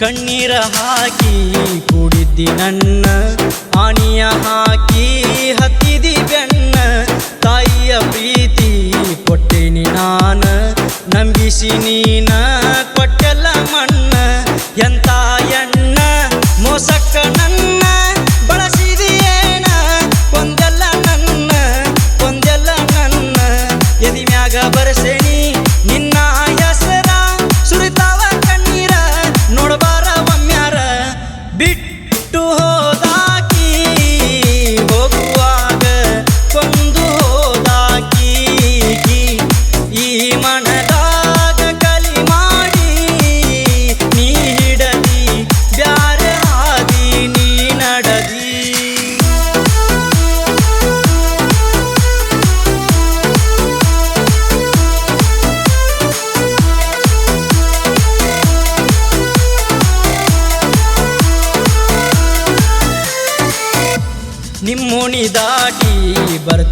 ಕಣ್ಣೀರ ಹಾಕಿ ಕೂಡಿದ್ದಿ ನನ್ನ ಆಣಿಯ ಹಾಕಿ ಹತ್ತಿದಿ ಬೆನ್ನ. ತಾಯಿಯ ಪ್ರೀತಿ ಕೊಟ್ಟೇನಿ ನಾನ. ನಂಬಿಸಿ ನೀನ ಕೊಟ್ಟೆಲ್ಲ ಮಣ್ಣ ಎಂತ ಎಣ್ಣ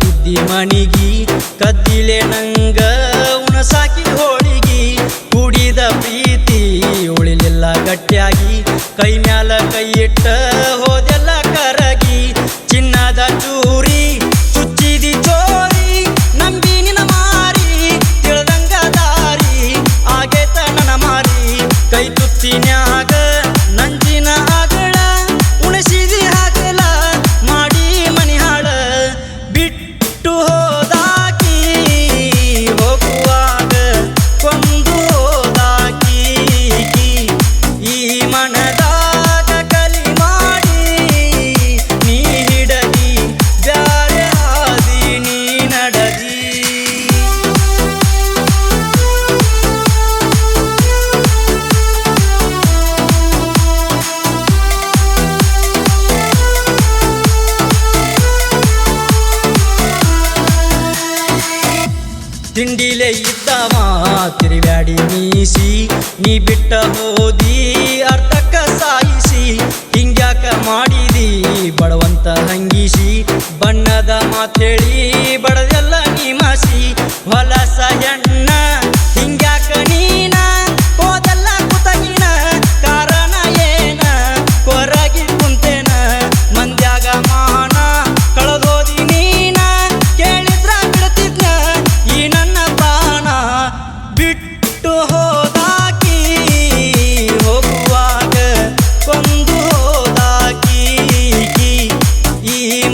ತುದ್ದಿ ಮಣಿಗಿ ಕದ್ದಿಲೆ ನಂಗ ಉಣಸಾಕಿ ಹೋಳಿಗಿ. ಕುಡಿದ ಪ್ರೀತಿ ಉಳಿಲಿಲ್ಲ ಗಟ್ಟಿಯಾಗಿ ಕೈ ಮ್ಯಾಲ ಕೈ ಇಟ್ಟ ಮಾಡಿ ಮೀಸಿ ನೀ ಬಿಟ್ಟ ಹೋದಿ ಅರ್ಥಕ್ಕ ಸಾಯಿಸಿ. ಹಿಂಗ್ಯಾಕ ಮಾಡಿದಿ ಬಡವಂತ ಹಂಗಿಸಿ ಬಣ್ಣದ ಮಾತೇಳಿ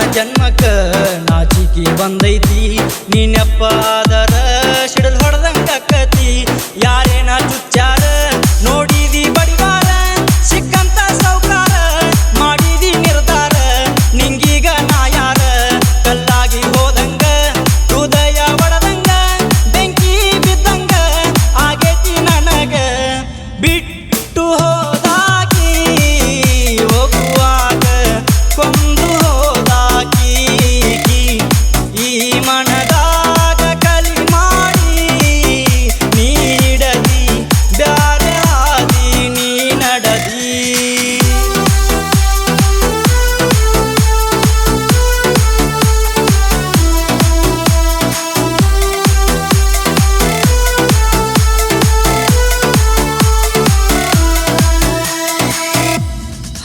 ಜನ್ಮಕ್ಕ ನಾಚಿಕೆ ಬಂದೈತಿ. ನೀನಪ್ಪ ಆದರ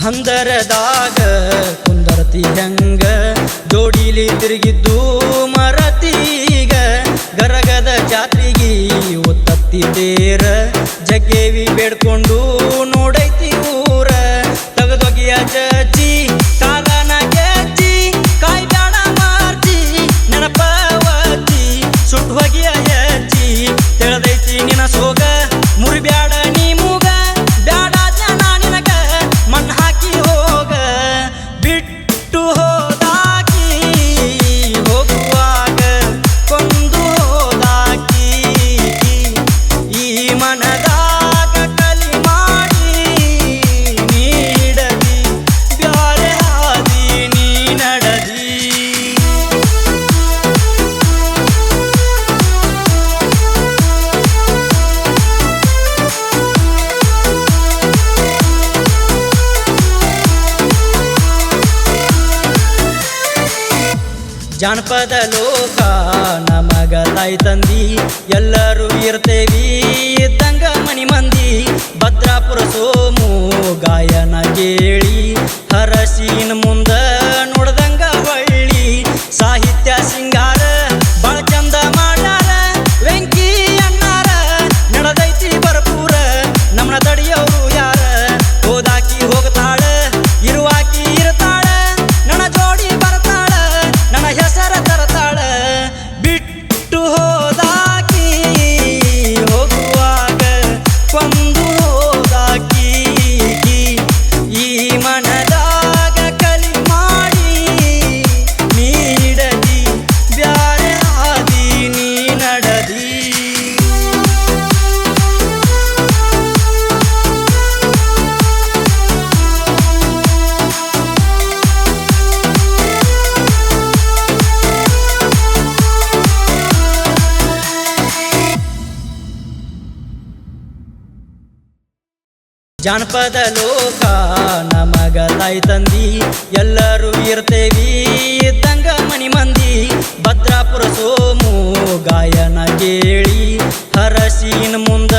ಹಂದರದಾಗ ಕುಂದರತಿ ಹೆಂಗ? ಜೋಡಿಲಿ ತಿರುಗಿದ್ದು ಮರತೀಗ ಗರಗದ ಜಾತ್ರೆಗಿ ಒತ್ತತ್ತಿ ತೇರ. ಜಗ್ಗೇವಿ ಬೇಡ್ಕೊಂಡು ಜಾನಪದ ಲೋಕ ನಮಗ ತಾಯಿ ತಂದಿ. ಎಲ್ಲರೂ ಇರ್ತೇವಿ ಇದ್ದಂಗ ಮನಿ ಮಂದಿ. ಭದ್ರಾಪುರ ಸೋಮು ಗಾಯನ ಕೇಳಿ. ಹರಸಿನ ಮುಂದ ನೋಡ್ದಂಗ ಹೊಳ್ಳಿ. ಸಾಹಿತ್ಯ ಸಿಂಗಾರ ಜಾನಪದ ಲೋಕ ನಮಗ ತಾಯಿ ತಂದಿ, ಎಲ್ಲರೂ ಇರ್ತೇವಿ. ಇದ್ದಂಗ ಮನಿ ಮಂದಿ, ಭದ್ರಾಪುರ ಸೋಮು ಗಾಯನ ಕೇಳಿ, ಹರಸಿನ ಮುಂದ